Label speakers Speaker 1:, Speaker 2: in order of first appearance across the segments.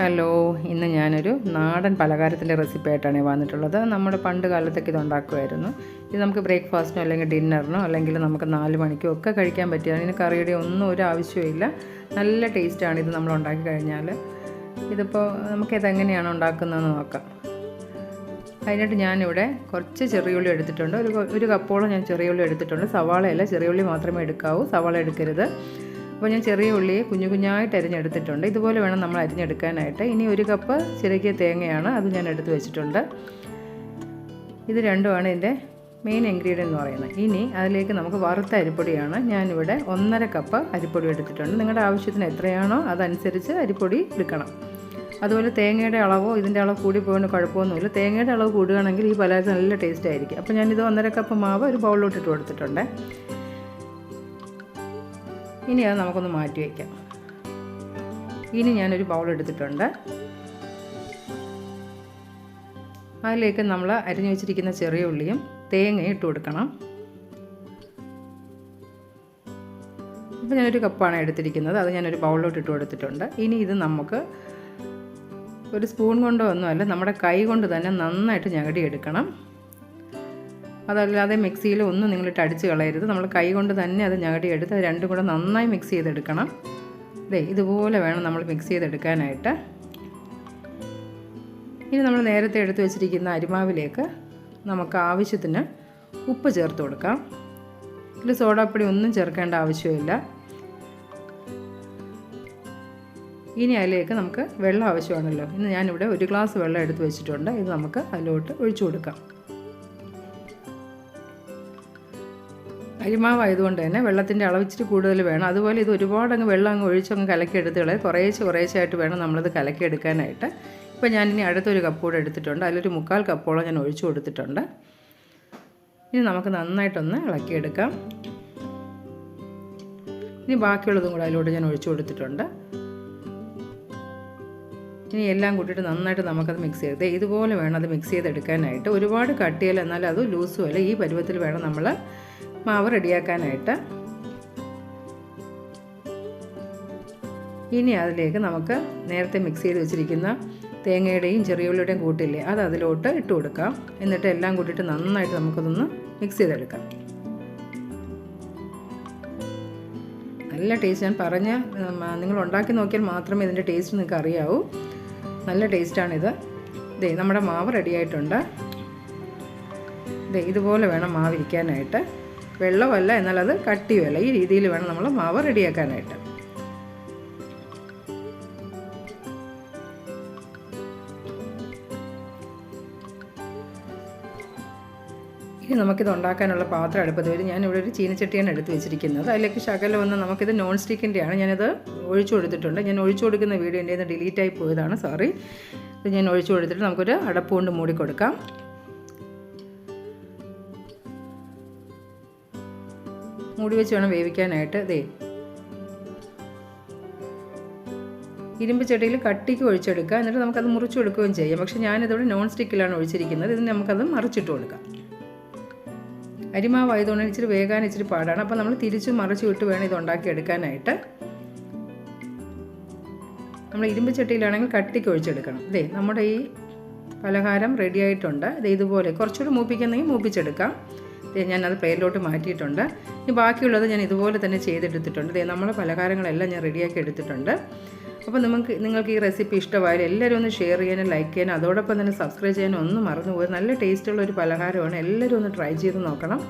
Speaker 1: Hello ഇന്ന് ഞാനൊരു നാടൻ പലഹാരത്തിന്റെ റെസിപ്പി ആയിട്ടാണ് വന്നിട്ടുള്ളത്. നമ്മുടെ പണ്ട് കാലത്തൊക്കെ ഇത് ഉണ്ടാക്കുമായിരുന്നു ഇത് നമുക്ക് ബ്രേക്ക്ഫാസ്റ്റിനോ അല്ലെങ്കിൽ ഡിന്നറിനോ അല്ലെങ്കിൽ നമുക്ക് നാല് മണിക്കോ ഒക്കെ കഴിക്കാൻ പറ്റിയതാണ്. ഇതിന് കറിയുടെ ഒന്നും ഒരു ആവശ്യമില്ല നല്ല ടേസ്റ്റാണ് ഇത് നമ്മൾ ഉണ്ടാക്കി കഴിഞ്ഞാൽ ഇതിപ്പോൾ നമുക്ക് ഇതെങ്ങനെയാണ് ഉണ്ടാക്കുന്നതെന്ന് നോക്കാം. അതിനായിട്ട് ഞാനിവിടെ കുറച്ച് ചെറിയുള്ളി എടുത്തിട്ടുണ്ട്. ഒരു ഒരു കപ്പോളം ഞാൻ ചെറിയുള്ളി എടുത്തിട്ടുണ്ട്. സവാളയല്ല ചെറിയുള്ളി മാത്രമേ എടുക്കാവൂ. സവാള എടുക്കരുത്. അപ്പോൾ ഞാൻ ചെറിയ ഉള്ളിയെ കുഞ്ഞു കുഞ്ഞായിട്ട് അരിഞ്ഞെടുത്തിട്ടുണ്ട്. ഇതുപോലെ വേണം നമ്മൾ അരിഞ്ഞെടുക്കാനായിട്ട്. ഇനി ഒരു കപ്പ് ചിരകിയ തേങ്ങയാണ് അത് ഞാൻ എടുത്ത് വെച്ചിട്ടുണ്ട്. ഇത് രണ്ടുമാണ് ഇതിന്റെ മെയിൻ ഇൻഗ്രീഡിയന്റ് എന്ന് പറയുന്നത്. ഇനി അതിലേക്ക് നമുക്ക് വറുത്ത അരിപ്പൊടിയാണ് ഞാനിവിടെ ഒന്നര കപ്പ് അരിപ്പൊടി എടുത്തിട്ടുണ്ട്. നിങ്ങളുടെ ആവശ്യത്തിന് എത്രയാണോ അതനുസരിച്ച് അരിപ്പൊടി എടുക്കണം. അതുപോലെ തേങ്ങയുടെ അളവോ ഇതിന്റെ അളവ് കൂടി പോകുന്ന കുഴപ്പമൊന്നുമില്ല. തേങ്ങയുടെ അളവ് കൂടുകയാണെങ്കിൽ ഈ പലഹാരം നല്ല ടേസ്റ്റ് ആയിരിക്കും. അപ്പോൾ ഞാനിത് ഒന്നര കപ്പ് മാവ് ഒരു ബൗളിലോട്ടിട്ട് കൊടുത്തിട്ടുണ്ട്. ഇനി അത് നമുക്കൊന്ന് മാറ്റി വയ്ക്കാം. ഇനി ഞാനൊരു ബൗൾ എടുത്തിട്ടുണ്ട്. അതിലേക്ക് നമ്മൾ അരിഞ്ഞു വെച്ചിരിക്കുന്ന ചെറിയ ഉള്ളിയും തേങ്ങയും ഇട്ട് കൊടുക്കണം. ഇപ്പോൾ ഞാനൊരു കപ്പാണ് എടുത്തിരിക്കുന്നത്. അത് ഞാനൊരു ബൗളിലോട്ട് ഇട്ട് കൊടുത്തിട്ടുണ്ട്. ഇനി ഇത് നമുക്ക് ഒരു സ്പൂൺ കൊണ്ടോ ഒന്നുമല്ല നമ്മുടെ കൈ കൊണ്ട് തന്നെ നന്നായിട്ട് ഞകടി എടുക്കണം. അതല്ലാതെ മിക്സിയിൽ ഒന്നും നിങ്ങളിട്ട് അടിച്ച് കളയരുത്. നമ്മൾ കൈ കൊണ്ട് തന്നെ അത് ഞകടി എടുത്ത് അത് രണ്ടും കൂടെ നന്നായി മിക്സ് ചെയ്തെടുക്കണം. ദേ ഇതുപോലെ വേണം നമ്മൾ മിക്സ് ചെയ്തെടുക്കാനായിട്ട്. ഇനി നമ്മൾ നേരത്തെ എടുത്തു വെച്ചിരിക്കുന്ന അരിമാവിലേക്ക് നമുക്ക് ആവശ്യത്തിന് ഉപ്പ് ചേർത്ത് കൊടുക്കാം. ഇതിൽ സോഡാപ്പൊടി ഒന്നും ചേർക്കേണ്ട ആവശ്യമില്ല. ഇനി അതിലേക്ക് നമുക്ക് വെള്ളം ആവശ്യമാണല്ലോ. ഇന്ന് ഞാനിവിടെ ഒരു ഗ്ലാസ് വെള്ളം എടുത്ത് വെച്ചിട്ടുണ്ട്. ഇത് നമുക്ക് അതിലോട്ട് ഒഴിച്ചു കൊടുക്കാം. അരിമാവ് ആയതുകൊണ്ട് തന്നെ വെള്ളത്തിന്റെ അളവ് ഇച്ചിരി കൂടുതൽ വേണം. അതുപോലെ ഇത് ഒരുപാട് അങ്ങ് വെള്ളം അങ്ങ് ഒഴിച്ചങ്ങ് കലക്കിയെടുത്ത് കളയാം. കുറേശ്ശെ കുറേശ്ശായിട്ട് വേണം നമ്മളിത് കലക്കിയെടുക്കാനായിട്ട്. ഇപ്പോൾ ഞാനിനി അടുത്തൊരു കപ്പ് എടുത്തിട്ടുണ്ട്. അതിലൊരു മുക്കാൽ കപ്പോളം ഞാൻ ഒഴിച്ചു കൊടുത്തിട്ടുണ്ട്. ഇനി നമുക്ക് നന്നായിട്ടൊന്ന് ഇളക്കിയെടുക്കാം. ഇനി ബാക്കിയുള്ളതും കൂടെ അതിലോട്ട് ഞാൻ ഒഴിച്ചു കൊടുത്തിട്ടുണ്ട്. ഇനി എല്ലാം കൂട്ടിയിട്ട് നന്നായിട്ട് നമുക്കത് മിക്സ് ചെയ്ത് ഇതുപോലെ വേണം അത് മിക്സ് ചെയ്തെടുക്കാനായിട്ട്. ഒരുപാട് കട്ടിയല്ല എന്നാലും അത് ലൂസും അല്ല. ഈ പരുവത്തിൽ വേണം നമ്മൾ മാവ് റെഡിയാക്കാനായിട്ട് ഇനി അതിലേക്ക് നമുക്ക് നേരത്തെ മിക്സ് ചെയ്ത് വെച്ചിരിക്കുന്ന തേങ്ങയുടെയും ചെറിയുള്ളിയുടെയും കൂട്ടില്ലേ അത് അതിലോട്ട് ഇട്ട് കൊടുക്കാം. എന്നിട്ട് എല്ലാം കൂട്ടിയിട്ട് നന്നായിട്ട് നമുക്കതൊന്ന് മിക്സ് ചെയ്തെടുക്കാം. നല്ല ടേസ്റ്റ് ഞാൻ പറഞ്ഞ നിങ്ങൾ ഉണ്ടാക്കി നോക്കിയാൽ മാത്രമേ ഇതിന്റെ ടേസ്റ്റ് നിങ്ങൾക്ക് അറിയാവൂ. നല്ല ടേസ്റ്റാണിത് ഇതേ നമ്മുടെ മാവ് റെഡിയായിട്ടുണ്ട് ഇതേ ഇതുപോലെ വേണം മാവ് ഇരിക്കാനായിട്ട് വെള്ളമല്ല എന്നാലത് കട്ടിയുമല്ല ഈ രീതിയിൽ വേണം നമ്മൾ മാവ് റെഡിയാക്കാനായിട്ട്. ഇനി നമുക്കിത് ഉണ്ടാക്കാനുള്ള പാത്രം അടുപ്പത്ത് വരും. ഞാനിവിടെ ഒരു ചീനച്ചട്ടിയാണ് എടുത്ത് വെച്ചിരിക്കുന്നത്. അതിലേക്ക് ശകലം വന്ന് നമുക്കിത് നോൺ സ്റ്റിക്കിന്റെയാണ് ഞാനിത് ഒഴിച്ചു കൊടുത്തിട്ടുണ്ട്. ഞാൻ ഒഴിച്ചു കൊടുക്കുന്ന വീഡിയോ എന്റെ ഡിലീറ്റ് ആയി പോയതാണ്. സോറി ഇത് ഞാൻ ഒഴിച്ചു കൊടുത്തിട്ട് നമുക്കൊരു അടപ്പ് കൊണ്ട് മൂടി കൊടുക്കാം. മൂടി വെച്ച് വേണം വേവിക്കാനായിട്ട്. ദേ. ഇരുമ്പ് ചട്ടിയിൽ കട്ടിക്ക് ഒഴിച്ചെടുക്കുക. എന്നിട്ട് നമുക്കത് മുറിച്ചെടുക്കുകയും ചെയ്യാം. പക്ഷേ ഞാനിതോടെ നോൺ സ്റ്റിക്കിലാണ് ഒഴിച്ചിരിക്കുന്നത്. ഇതിന് നമുക്കത് മറിച്ചിട്ട് കൊടുക്കാം. അരിമാവ് ആയതുകൊണ്ട് ഇച്ചിരി വേകാൻ ഇച്ചിരി പാടാണ്. അപ്പോൾ നമ്മൾ തിരിച്ചു മറിച്ചു വിട്ട് വേണം ഇത് ഉണ്ടാക്കിയെടുക്കാനായിട്ട്. നമ്മൾ ഇരുമ്പ് ചട്ടിയിലാണെങ്കിൽ കട്ടിക്ക് ഒഴിച്ചെടുക്കണം. ഇതേ നമ്മുടെ ഈ പലഹാരം റെഡി ആയിട്ടുണ്ട്. ഇത് ഇതുപോലെ കുറച്ചുകൂടി മൂപ്പിക്കുന്നെങ്കിൽ മൂപ്പിച്ചെടുക്കാം. ഞാനത് പ്ലേറ്റിലോട്ട് മാറ്റിയിട്ടുണ്ട്. ഇനി ബാക്കിയുള്ളത് ഞാൻ ഇതുപോലെ തന്നെ ചെയ്തെടുത്തിട്ടുണ്ട്. ഇതേ നമ്മളെ പലഹാരങ്ങളെല്ലാം ഞാൻ റെഡിയാക്കി എടുത്തിട്ടുണ്ട്. അപ്പോൾ നമുക്ക് നിങ്ങൾക്ക് ഈ റെസിപ്പി ഇഷ്ടമായാലും എല്ലാവരും ഒന്ന് ഷെയർ ചെയ്യാനും ലൈക്ക് ചെയ്യാനും അതോടൊപ്പം തന്നെ സബ്സ്ക്രൈബ് ചെയ്യാനും ഒന്നും മറന്നു പോയി നല്ല ടേസ്റ്റുള്ള ഒരു പലഹാരമാണ്. എല്ലാവരും ഒന്ന് ട്രൈ ചെയ്ത് നോക്കണം.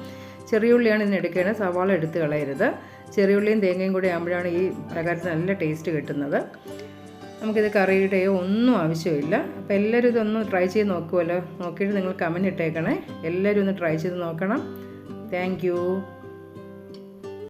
Speaker 1: ചെറിയ ഉള്ളിയാണ് ഇതിന് എടുക്കേണ്ടത്. സവാള എടുത്ത് കളയരുത്. ചെറിയ ഉള്ളിയും തേങ്ങയും കൂടി ആകുമ്പോഴാണ് ഈ പലഹാരത്തിന് നല്ല ടേസ്റ്റ് കിട്ടുന്നത്. നമുക്കിത് കറിയുടെയോ ഒന്നും ആവശ്യമില്ല. അപ്പോൾ എല്ലാവരും ഇതൊന്ന് ട്രൈ ചെയ്ത് നോക്കുമല്ലോ നോക്കിയിട്ട് നിങ്ങൾ കമന്റ് ഇട്ടേക്കണേ. എല്ലാവരും ഒന്ന് ട്രൈ ചെയ്ത് നോക്കണം. താങ്ക്